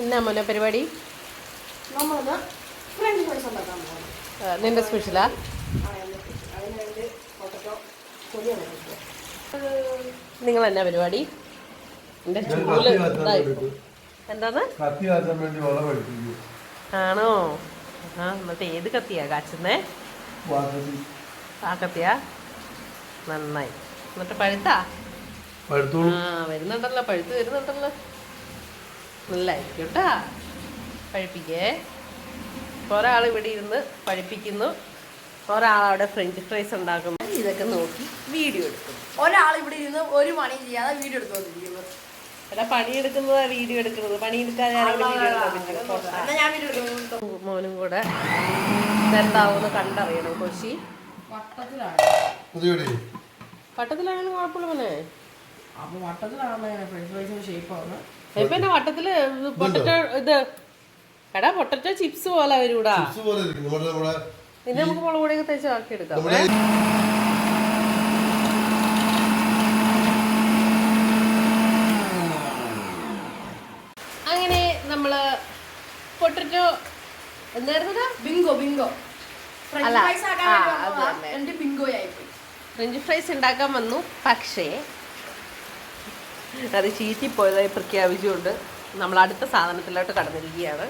എന്നാ മോനെ പരിപാടി? നമ്മളൊന്ന് ഫ്രഞ്ച് ഫ്രൈസ് ഉണ്ടാക്കാൻ പോകുന്നു നിന്റെ സ്പെഷ്യലാ നിങ്ങൾ എന്നാ പരിപാടി? എന്റെ ചൂൽ ആണോ? ആ എന്നിട്ട് ഏത് കത്തിയാ കാച്ചുന്നേ? ആ കത്തിയാ? നന്നായി. എന്നിട്ട് പഴുത്താ? ആ വരുന്നുണ്ടല്ലോ പഴുത്ത് വരുന്നുണ്ടല്ലോ. നല്ലായിരിക്കും കേട്ടാ പഴുപ്പിക്കേ. ഒരാൾ ഇവിടെ ഇരുന്ന് പഴുപ്പിക്കുന്നു. ഒരാൾ അവിടെ ഫ്രഞ്ച് ഫ്രൈസ് ഉണ്ടാക്കുന്നു ഇതൊക്കെ നോക്കി വീഡിയോ എടുക്കും. ഒരാൾ ഇവിടെ ഇരുന്ന് ഒരു പണി ചെയ്യാതെ വീഡിയോ എടുത്തോണ്ടിരിക്കുന്നു എടാ പണിയെടുക്കുന്നതാ വീഡിയോ എടുക്കുന്നത്. പണിയെടുക്കാതെ മോനും കൂടെ എന്താവുമെന്ന് കണ്ടറിയണം കൊശി. പട്ടത്തിലാണെങ്കിലും വട്ടത്തിലാണെങ്കിലും കുഴപ്പമില്ല മോനെ. അപ്പൊ വട്ടത്തിലാണ് ഷേപ്പ് ആവുന്നത്. ഇപ്പൊ വട്ടത്തിൽ പൊട്ടറ്റോ ഇത് എടാ പൊട്ടറ്റോ ചിപ്സ് പോലെ വരൂടാ. ഇത് നമുക്ക് മുളക് പൊടിയൊക്കെ തേച്ച് ആക്കി എടുക്കാം. അങ്ങനെ നമ്മൾ പൊട്ടറ്റോ എന്തായിരുന്നു ബിങ്കോ ബിങ്കോ. ഫ്രഞ്ച് ഫ്രൈസ് ഉണ്ടാക്കാൻ വന്നു. പക്ഷേ അത് ചീറ്റിപ്പോയതായി പ്രഖ്യാപിച്ചുകൊണ്ട് നമ്മൾ അടുത്ത സാധനത്തിലോട്ട് കടന്നിരിക്കുകയാണ്.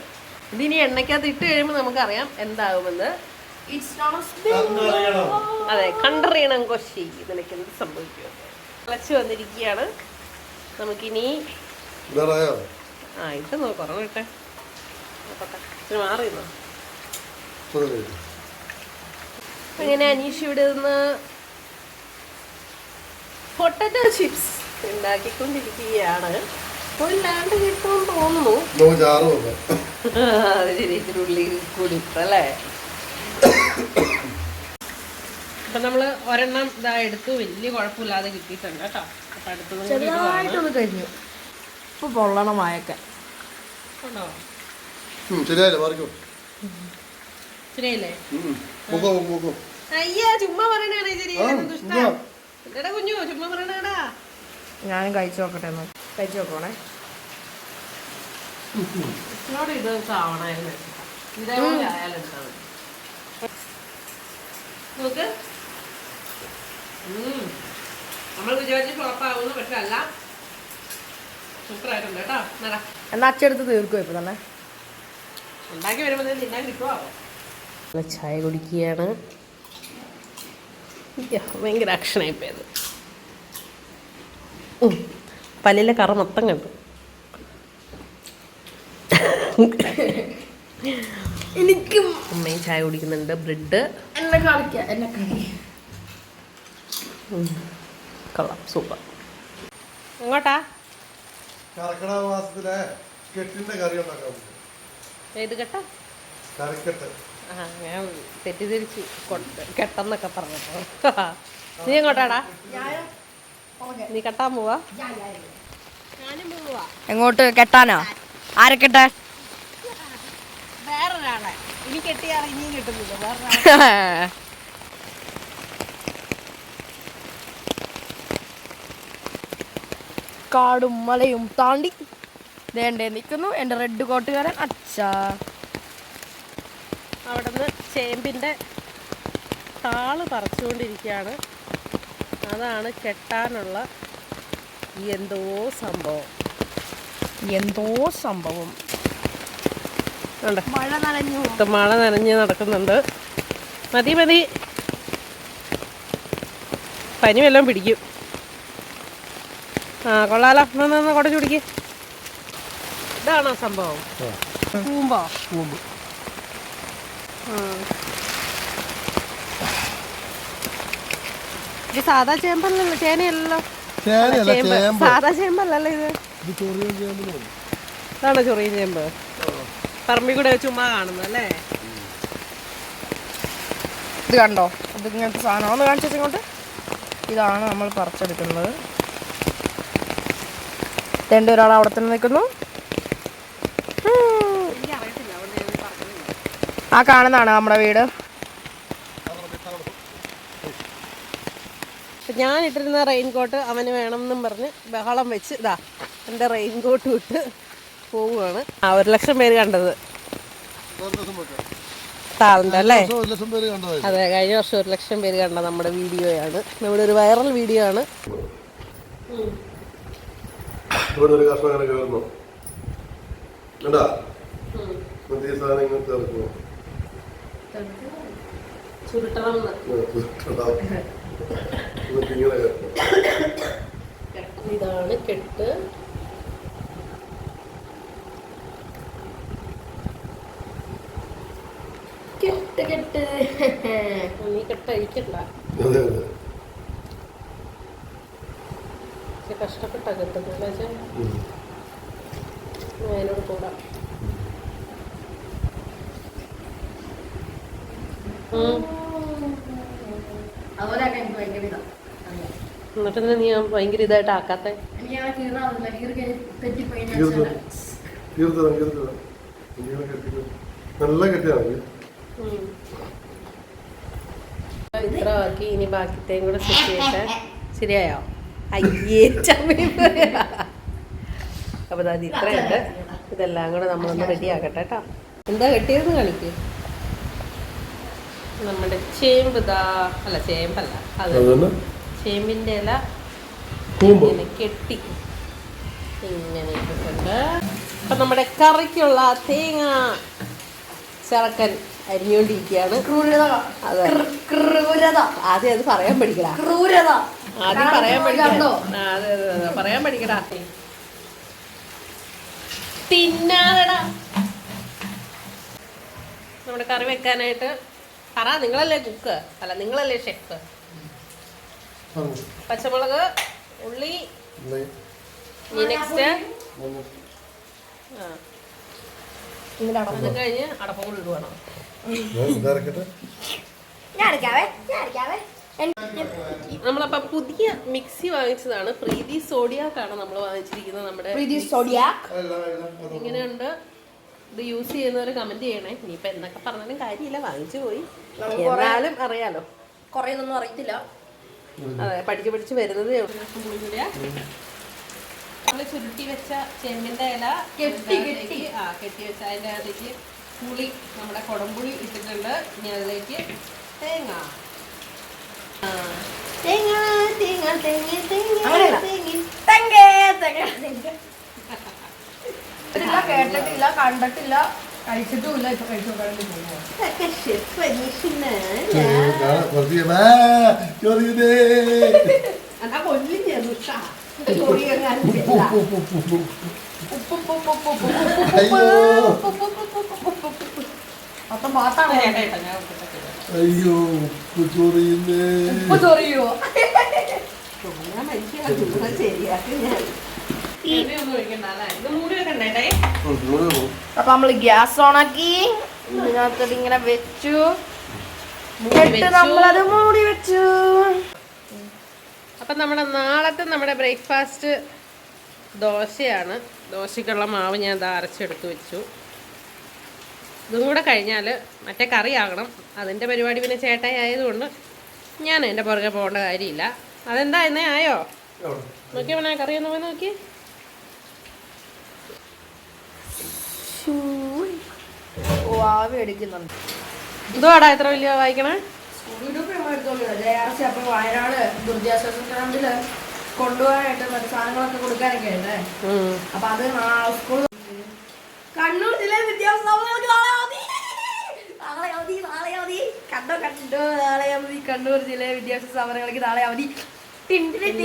ഇതിനി എണ്ണയ്ക്കകത്ത് ഇട്ട് കഴിയുമ്പോൾ നമുക്കറിയാം എന്താകുമെന്ന്. ഇറ്റ്സ് നോട്ട് കണ്ടറിയണം. അതെ കണ്ടറിയണം കൊശി ഇതിലേക്ക് എന്ത് സംഭവിക്കും? തിളച്ച് വന്നിരിക്കുകയാണ്. നമുക്കിനി ആ ഇട്ട് നോക്കാം കുറവ് മാറിയോ അങ്ങനെ അനീഷ് ഇവിടെ നിന്ന് പൊട്ടറ്റോ ചിപ്സ് ഉണ്ടാക്കിക്കൊണ്ടിരിക്കുകയാണ്. ഇല്ലാണ്ട് ലാണ്ട് കിട്ടുമെന്ന് തോന്നുന്നു. നമുക്ക് ചാറ് നോക്കാം അത് ശരി ഉള്ളി കൂടി അല്ലേ അപ്പൊ നമ്മൾ ഒരെണ്ണം ഇതാ എടുത്തു. വലിയ കുഴപ്പമില്ലാതെ കിട്ടിയിട്ടുണ്ട് കേട്ടോ. അപ്പൊ അടുത്തത് കഴിഞ്ഞു. ഇപ്പൊ ഉണ്ടോ ശരിയായില്ലേ? മാറിക്കോ. മുക്കോ അയ്യാ ചുമ്മാ പറയണേ ശരി ദുഷ്ടാ. കുഞ്ഞു ചുമ്മാ പറയണേടാ. ഞാനും കഴിച്ചു നോക്കട്ടെ ഒന്ന് കഴിച്ചു നോക്കണേ എന്നാ അച്ചെടുത്ത് തീർക്കും ഇപ്പൊ തന്നെ? ഉണ്ടാക്കി വരുമ്പോൾ തിന്നാൻ ചായ കുടിക്കുകയാണ്. ഭയങ്കര ആക്ഷനായി പോയത്. പല്ലിലെ കറ മൊത്തം കണ്ടു. എനിക്കും അമ്മയും ചായ കുടിക്കുന്നുണ്ട്. ബ്രെഡ്. എന്നെ കാണിക്കാം എന്നെ കളി കൊള്ളാം. സൂപ്പർ. എങ്ങോട്ടാ? കർക്കിടക മാസത്തിലെ കെട്ടിന്റെ കറി ഉണ്ടാക്കാൻ പറ്റും. ഏത് കെട്ടാ? കറിക്കെട്ട്. ആ ഞാൻ തെറ്റിദ്ധരിച്ച് കെട്ടെന്നൊക്കെ പറഞ്ഞപ്പോ. നീ എങ്ങോട്ടാടാ? നീ കെട്ടാൻ പോവാ? എങ്ങോട്ട് കെട്ടാനോ? ആരെ കെട്ടാൻ വേറൊരാളെ. ഇനി കെട്ടിയാൽ ഇനിയും കിട്ടുന്നില്ല. വേറൊരാളെ. കാടും മലയും താണ്ടി. ദേണ്ടേ നിൽക്കുന്നു എന്റെ റെഡ് കോട്ടുകാരൻ അച്ഛാ. അവിടുന്ന് ചേമ്പിന്റെ താൾ പറിച്ചുകൊണ്ടിരിക്കുകയാണ്. അതാണ് കെട്ടാനുള്ള എന്തോ സംഭവം. എന്തോ സംഭവം. ഉണ്ട് മഴ നനഞ്ഞു മൊത്തം മഴ നനഞ്ഞ് നടക്കുന്നുണ്ട്. മതി മതി. പനി വല്ലതും പിടിക്കും. ആ കൊള്ളാലോ. ഒന്ന് കുടച്ചു പിടിക്ക്. ഇതാണോ സംഭവം? പൂമ്പോ കൂമ്പ്? ഇത് സാധാ ചേമ്പല്ലല്ലോ ചേനയല്ലോ ചേനയല്ല ചേമ്പ്. സാധാ ചേമ്പല്ലല്ലോ ഇത്. ഇത് ചൊറിയൻ ചേമ്പ്. ഇതാണോ ചൊറിയൻ ചേമ്പ്? പറമ്പിൽ കൂടെ ചുമ്മാ കാണുന്നത് അല്ലേ? ഇത് കണ്ടോ? ഇത് ഇങ്ങനത്തെ സാധനം. ഒന്ന് കാണിച്ചു ഇങ്ങോട്ട്. ഇതാണ് നമ്മൾ പറിച്ചെടുക്കുന്നത്. രണ്ട് ഒരാൾ അവിടെ തന്നെ നിൽക്കുന്നു. ആ കാണുന്നതാണ് നമ്മുടെ വീട്. ഞാൻ ഇട്ടിരുന്ന റെയിൻ കോട്ട് അവന് വേണമെന്നും പറഞ്ഞ് ബഹളം വെച്ച് ഇതാ എന്റെ റെയിൻ കോട്ട് ഇട്ട് പോവുകയാണ്. ആ ഒരു ലക്ഷം പേര് കണ്ടത്. താളിന്റെ അല്ലേ? ലക്ഷം പേര് കണ്ടതായി അതെ കഴിഞ്ഞ വർഷം ഒരു ലക്ഷം പേര് കണ്ട നമ്മുടെ വീഡിയോയാണ്. നമ്മുടെ ഒരു വൈറൽ വീഡിയോ ആണ്. ഇവിടെ ഒരു കഷ്ണം അങ്ങനെ കയറുന്നു. കണ്ടാ? എന്നിട്ട് ഈ സാധനം ഇങ്ങനെ ചേർക്കുന്നു ചുരുട്ടണം. ഇതാണ് കെട്ട്. കെട്ട് കെട്ട്. നീ കെട്ടഴിക്കണ്ട. കഷ്ടപ്പെട്ട ഉം. അതിനോട് കൂടാം. ഉം. അതുപോലെ എനിക്ക് ഭയങ്കര ഇതാ. എന്നിട്ട് നീ ഭയങ്കര ഇതായിട്ട് ആക്കാത്ത നല്ല കെട്ടിയാണ് ഇത്ര ബാക്കി ഇനി ബാക്കിത്തേയും കൂടെ സെറ്റ് ശരിയായോ? അയ്യേ ചമ്മി അപ്പൊ അത് ഇത്രയുണ്ട്. ഇതെല്ലാം കൂടെ നമ്മളൊന്ന് റെഡി ആക്കട്ടെ കേട്ടോ. എന്താ കെട്ടിയതെന്ന് കാണിക്ക് നമ്മുടെ ചേമ്പ് ഇതാ അല്ല ചേമ്പല്ല അത് ചേമ്പിന്റെ ഇല കൂമ്പ്. ഇങ്ങനെ കെട്ടി ഇങ്ങനെ ഇട്ടിട്ടുണ്ട്. അപ്പൊ നമ്മുടെ കറിക്കുള്ള തേങ്ങ ചിറക്കൻ അരിഞ്ഞുകൊണ്ടിരിക്കുകയാണ് ക്രൂരത. അതെ. ക്ര- ക്രൂരത. ആദ്യം അത് പറയാൻ പഠിക്കട. ക്രൂരത. ആദ്യം പറയാൻ പഠിക്കണ്ടോ കണ്ടോ? അതെ അതെ അതെ പറയാൻ പഠിക്കടാ. തിന്നാതെടാ നമ്മുടെ കറി വെക്കാനായിട്ട് പറ നിങ്ങളല്ലേ കുക്ക് അല്ല നിങ്ങളല്ലേ ഷെഫ് പച്ചമുളക് ഉള്ളി ഇനി നെക്സ്റ്റ് അത് കഴിഞ്ഞ് ഇടുവാണോ? നമ്മളപ്പോ പുതിയ മിക്സി വാങ്ങിച്ചതാണ്. പ്രീതി സോഡിയാക്ക് ആണ് നമ്മൾ വാങ്ങിച്ചിരിക്കുന്നത് നമ്മുടെ പ്രീതി ഇങ്ങനെയുണ്ട്. ഇത് യൂസ് ചെയ്യുന്നവർ കമന്റ് ചെയ്യണേ. ഇനിയിപ്പോ എന്നൊക്കെ പറഞ്ഞാലും കാര്യമില്ല. വാങ്ങിച്ചു പോയി. എന്നാലും അറിയാലോ. കുറേ ഒന്നും അറിയത്തില്ല. അതെ പഠിച്ച് പഠിച്ച് വരുന്നതേ ഉള്ളൂ. നമ്മൾ ചുരുട്ടി വെച്ച ചെമ്പിന്റെ ഇല കെട്ടി, കെട്ടി. ആ കെട്ടി വെച്ച അതിന്റെ അകത്തേക്ക് പുളി നമ്മുടെ കുടംപുളി ഇട്ടിട്ടുണ്ട്. ഇനി അതിലേക്ക് തേങ്ങ. തേങ്ങ തേങ്ങ തേങ്ങ തേങ്ങ തേങ്ങ. തേങ്ങ കേട്ടിട്ടില്ല കണ്ടിട്ടില്ല. കഴിച്ചിട്ടുമില്ല ഇപ്പൊ കഴിച്ചു നോക്കാണ്ട്. അയ്യോ. ഉപ്പ് ചൊറിയുന്നേ. ഉപ്പ് ചൊറിയോ? ശരിയാക്കി ഞാൻ. അപ്പൊ നമ്മൾ ഗ്യാസ് ഓണാക്കി. ഇതിനകത്ത് ഇങ്ങനെ വെച്ചു. മൂടി എന്നിട്ട്. നമ്മളത് മൂടി വെച്ചു. അപ്പം നമ്മുടെ നാളത്തെ നമ്മുടെ ബ്രേക്ക്ഫാസ്റ്റ് ദോശയാണ്. ദോശയ്ക്കുള്ള മാവ് ഞാൻ ഇത് അരച്ചെടുത്ത് വെച്ചു. ഇതും കൂടെ കഴിഞ്ഞാൽ മറ്റേ കറി ആകണം. അതിന്റെ പരിപാടി പിന്നെ ചേട്ടായി ആയതുകൊണ്ട് ഞാൻ എന്റെ പുറകെ പോകേണ്ട കാര്യമില്ല. അതെന്താ എന്നേ ആയോ? നോക്കിയാ നോക്കിയ കറി ഒന്ന് പോയി നോക്കി. ആവി അടിക്കുന്നുണ്ട് ഇതുവാടാ എത്ര വലിയ വായിക്കണേ? അപ്പൊ വയനാട് ദുർജാശ്വാസ ക്യാമ്പിൽ കൊണ്ടുപോകാനായിട്ട് മറ്റു സാധനങ്ങളൊക്കെ കൊടുക്കാനൊക്കെ ഉണ്ട് അപ്പൊ അത് സ്കൂൾ കണ്ണൂർ ജില്ലയിലെ വിദ്യാഭ്യാസ സ്ഥാപനങ്ങൾക്ക് നാളെ അവധി. നാളെ അവധി നാളെ അവധി. കണ്ടോ കണ്ടോ നാളെ അവധി. കണ്ണൂർ ജില്ലയിലെ വിദ്യാഭ്യാസ സ്ഥാപനങ്ങൾക്ക് നാളെ അവധി. ഇത്.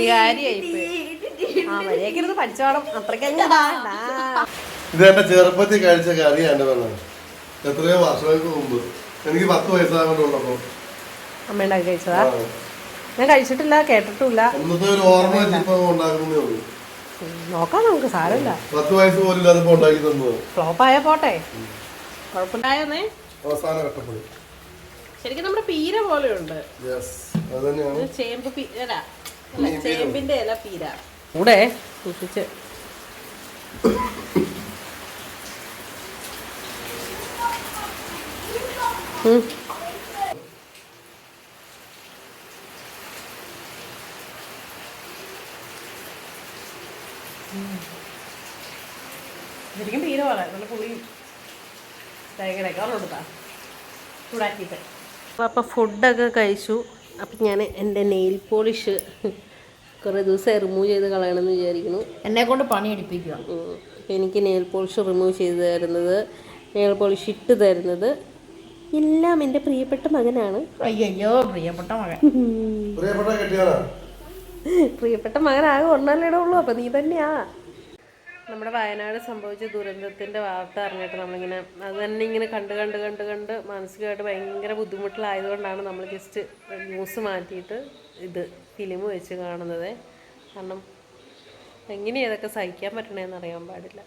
എന്റെ ചെറുപ്പത്തിൽ കഴിച്ച കറിയാണ് പറഞ്ഞത്. എത്രയോ വർഷങ്ങൾക്ക് മുമ്പ്. എനിക്ക് പത്ത് വയസ്സാകൊണ്ടുള്ളപ്പോ അമ്മ ഉണ്ടാക്കി കഴിച്ചതാ? ഞാൻ കഴിച്ചിട്ടില്ല കേട്ടിട്ടില്ല അന്നത്തെ ഒരു ഓർമ്മ ഉണ്ടാക്കുന്നേ ഉള്ളൂ. നോക്കാം നമുക്ക് സാരമില്ല. പത്ത് വയസ്സ് പോലും ഉണ്ടാക്കി തന്നത്. ഫ്ലോപ്പായ പോട്ടെ. കുഴപ്പമില്ലായെന്നേ. അവസാന ഘട്ടത്തിൽ ശരിക്കും നമ്മുടെ പീര ഇത് ചേമ്പ് പീര. ചേമ്പിന്റെ ഇല പീര. കൂടെ? സൂക്ഷിച്ച്. ശരിക്കും തീരെ നല്ല പുളി തേങ്ങയുടെയൊക്കെ ഉള്ളതാ ചൂടാക്കിയിട്ട്. അപ്പോൾ ഫുഡൊക്കെ കഴിച്ചു. അപ്പം ഞാൻ എന്റെ നെയിൽ പോളിഷ് കുറേ ദിവസം റിമൂവ് ചെയ്ത് കളയണമെന്ന് വിചാരിക്കുന്നു. എന്നെ കൊണ്ട് പണി എടുപ്പിക്കുക. എനിക്ക് നെയിൽ പോളിഷ് റിമൂവ് ചെയ്ത് തരുന്നത് നെയിൽ പോളിഷ് ഇട്ട് തരുന്നത് എല്ലാം എന്റെ പ്രിയപ്പെട്ട മകനാണ്. അയ്യോ പ്രിയപ്പെട്ട മകൻ. പ്രിയപ്പെട്ട മകനാകെ ഒന്നല്ലേ ഉള്ളൂ അപ്പം നീ തന്നെയാ. നമ്മുടെ വയനാട് സംഭവിച്ച ദുരന്തത്തിന്റെ വാർത്ത അറിഞ്ഞിട്ട് നമ്മളിങ്ങനെ അത് തന്നെ ഇങ്ങനെ കണ്ട് കണ്ട് കണ്ട് കണ്ട് മാനസികമായിട്ട് ഭയങ്കര ബുദ്ധിമുട്ടിലായതുകൊണ്ടാണ് നമ്മൾ ജസ്റ്റ് ന്യൂസ് മാറ്റിയിട്ട് ഇത് ഫിലിം വെച്ച് കാണുന്നത്. കാരണം എങ്ങനെയാണ് ഇതൊക്കെ സഹിക്കാൻ പറ്റണേന്ന് അറിയാൻ പാടില്ല.